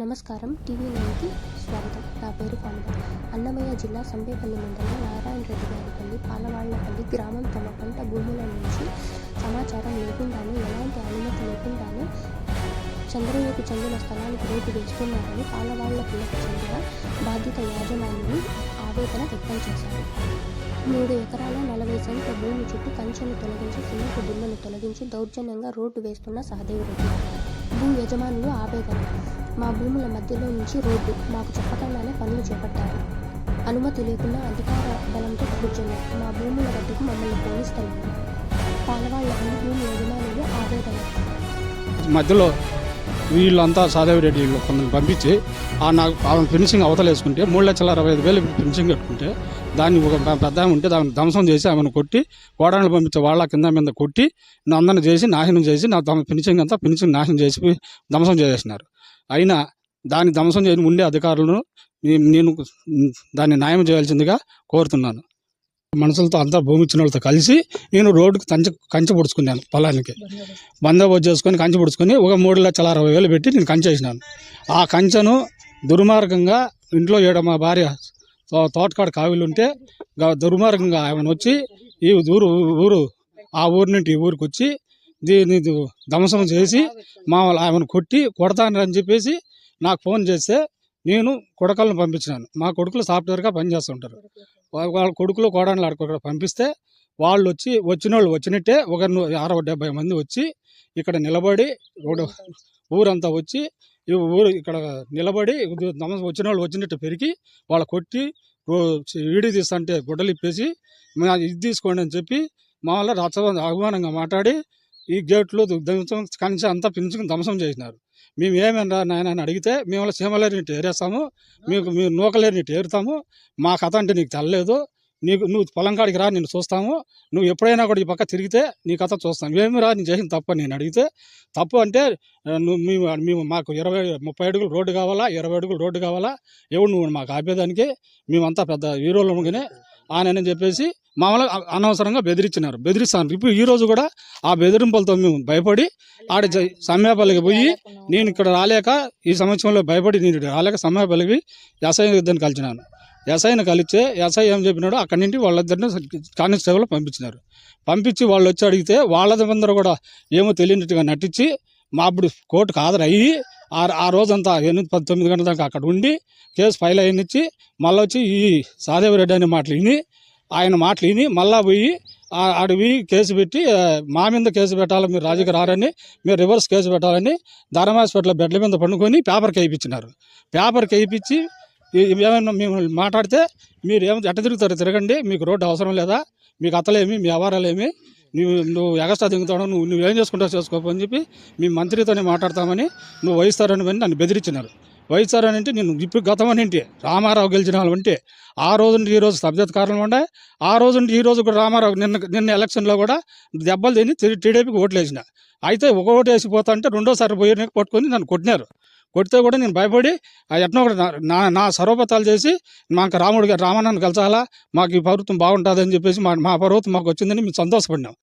నమస్కారం. టీవీ నైన్కి స్వాగతం. నా పేరు పాండ అన్నమయ్య జిల్లా సంబేపల్లి మండలం నారాయణరెడ్డి గారిపల్లి పాలవాళ్ళపల్లి గ్రామం తమ పంట భూముల నుంచి సమాచారం లేకుండానే ఎలాంటి అనుమతి లేకుండానే చంద్రయ్యకు చెందిన స్థలానికి రోడ్డు వేస్తున్నారని పాలవాళ్ళపల్లికి చెందిన బాధిత యాజమాన్యులు ఆవేదన వ్యక్తం చేశారు. మూడు ఎకరాల నలభై సెంట్ల భూమి చుట్టూ కంచెను తొలగించి సిమెంట్ దిమ్మను తొలగించి దౌర్జన్యంగా రోడ్డు వేస్తున్న సహదేవ్ రెడ్డి. భూ యజమానులు ఆవేదన మా భూముల మధ్యలో నుంచి రోడ్డు మాకు చెప్పకుండానే పనులు చేపట్టారు. అనుమతి లేకుండా అధికార బలంతో కూర్చొని మా భూముల వద్దకు మమ్మల్ని పోలిస్తున్నారు పాలవాళ్ళ భూమి యజమానులు ఆవేదన మధ్యలో వీళ్ళంతా సాదేవిరెడ్డి వీళ్ళు కొందరు పంపించి ఆ నాకు ఆమె ఫినిషింగ్ అవతలేసుకుంటే మూడు లక్షల అరవై ఐదు వేలు ఫినిషింగ్ కట్టుకుంటే దాన్ని ఒక పెద్ద ఆమె ఉంటే దాన్ని ధ్వంసం చేసి ఆమెను కొట్టి కోడళ్ళు పంపించే వాళ్ళ కింద మీద కొట్టి నా అందరిని చేసి నాశనం చేసి నా తమ ఫినిషింగ్ అంతా ఫినిషింగ్ నాశనం చేసి ధ్వంసం చేసేసినారు. అయినా దాన్ని ధ్వంసం చేయని ఉండే అధికారులను నేను దాన్ని న్యాయం చేయాల్సిందిగా కోరుతున్నాను. మనుషులతో అంతా భూమి ఇచ్చిన వాళ్ళతో కలిసి నేను రోడ్డుకు కంచె కంచె పొడుచుకున్నాను పొలానికి. బందోబస్తు చేసుకొని కంచె పొడుచుకొని ఒక మూడు లక్షల అరవై వేలు పెట్టి నేను కంచె వేసినాను. ఆ కంచెను దుర్మార్గంగా ఇంట్లో ఏడ మా భార్య తోటకాడ కావిలు ఉంటే దుర్మార్గంగా ఆమెను వచ్చి ఈ ఊరు ఊరు ఆ ఊరు నుండి ఈ ఊరికి వచ్చి దీన్ని ధ్వంసం చేసి మా వాళ్ళ ఆమెను కొట్టి కొడతానని చెప్పేసి నాకు ఫోన్ చేస్తే నేను కొడకలను పంపించినాను. మా కొడుకులు సాఫ్ట్వేర్గా పనిచేస్తుంటారు వాళ్ళ కొడుకులు కోడళ్ళు ఆడుకో పంపిస్తే వాళ్ళు వచ్చి వచ్చిన వాళ్ళు వచ్చినట్టే ఒక అరవై డెబ్బై మంది వచ్చి ఇక్కడ నిలబడి ఊరంతా వచ్చి ఈ ఊరు ఇక్కడ నిలబడి నమ- వచ్చిన వాళ్ళు వచ్చినట్టు పెరిగి వాళ్ళ కొట్టి రో- ఈడి తీస్తుంటే గుడ్డలు ఇప్పేసి ఇది తీసుకోండి అని చెప్పి మా వల్ల రచ్చ అభిమానంగా మాట్లాడి ఈ గేట్లు ధ్వంసం కనీసం అంతా పిలుచుకుని ధ్వంసం చేసినారు. మేము ఏమన్నా నాయన అని అడిగితే మేము సీమలేరు నీటి ఏరేస్తాము మీకు మీరు నూకలేరు నీటి ఏరుతాము మా కథ అంటే నీకు తెల్లలేదు నీకు నువ్వు పొలం కాడికి రా నేను చూస్తాము నువ్వు ఎప్పుడైనా కూడా ఈ పక్క తిరిగితే నీ కథ చూస్తాం. ఏమి రా నేను చేసిన తప్ప నేను అడిగితే తప్పు అంటే నువ్వు మేము మేము మాకు ఇరవై ముప్పై అడుగులు రోడ్డు కావాలా ఇరవై అడుగులు రోడ్డు కావాలా ఎవడు నువ్వు మాకు ఆపేదానికి మేమంతా పెద్ద హీరోలముగానే ఆయన చెప్పేసి మామూలుగా అనవసరంగా బెదిరించినారు బెదిరిస్తాను. ఇప్పుడు ఈ రోజు కూడా ఆ బెదిరింపులతో మేము భయపడి ఆడ జ- సమ్యాపల్లికి పోయి నేను ఇక్కడ రాలేక ఈ సంవత్సరంలో భయపడి నేను రాలేక సమ్యాపల్లికి ఎస్ఐ ఇద్దరిని కలిసినాను ఎస్ఐని కలిస్తే ఎస్ఐ ఏం చెప్పినాడో అక్కడి నుండి వాళ్ళిద్దరిని కానిస్టేబుల్ పంపించినారు. పంపించి వాళ్ళు వచ్చి అడిగితే వాళ్ళందరూ కూడా ఏమో తెలియనట్టుగా నటించి మా అప్పుడు కోర్టుకు హాజరయ్యి ఆ ఆ రోజంతా ఎనిమిది పంతొమ్మిది గంటల దాకా అక్కడ ఉండి కేసు ఫైల్ అయినిచ్చి మళ్ళీ వచ్చి ఈ సాదేవరెడ్డి అనే మాటలు విని ఆయన మాటలు విని మళ్ళా పోయి ఆ- ఆడివి కేసు పెట్టి మా మీద కేసు పెట్టాలి మీరు రాజుకి రారని మీరు రివర్స్ కేసు పెట్టాలని ధర్మ హాస్పిటల్ బెడ్ల మీద పండుకొని పేపర్కి వేయించినారు పేపర్కి వేయించి ఏమైనా మేము మాట్లాడితే మీరు ఏం ఎట్ట తిరుగుతారు తిరగండి మీకు రోడ్డు అవసరం లేదా మీకు అత్తలేమి మీ వ్యవహారాలేమి నువ్వు నువ్వు ఎగస్ట్రా దిగుతావు నువ్వు నువ్వు ఏం చేసుకుంటావు చేసుకోపని చెప్పి మీ మంత్రితోనే మాట్లాడతామని నువ్వు వహిస్తారని నన్ను బెదిరించినారు. వహిస్తారని అంటే నేను ఇప్పుడు గతం అని ఏంటి? రామారావు గెలిచిన వాళ్ళు అంటే ఆ రోజు నుండి ఈ రోజు సభ్యత కారణం ఉండే ఆ రోజు నుండి ఈ రోజు కూడా రామారావు నిన్న నిన్న ఎలక్షన్లో కూడా దెబ్బలు తిని టీడీపీకి ఓట్లు వేసిన. అయితే ఒక ఓటు వేసిపోతా అంటే రెండోసారి పోయి పట్టుకొని నన్ను కొట్టినారు. కొడితే కూడా నేను భయపడి ఆ ఎట్నో కూడా నా- నా నా సర్వపతాలు చేసి మాకు రాముడు గారు రామానాన్ని కలచాలా మాకు ఈ ప్రభుత్వం బాగుంటుందని చెప్పేసి మా మా ప్రభుత్వం మాకు వచ్చిందని మేము సంతోషపడినాం.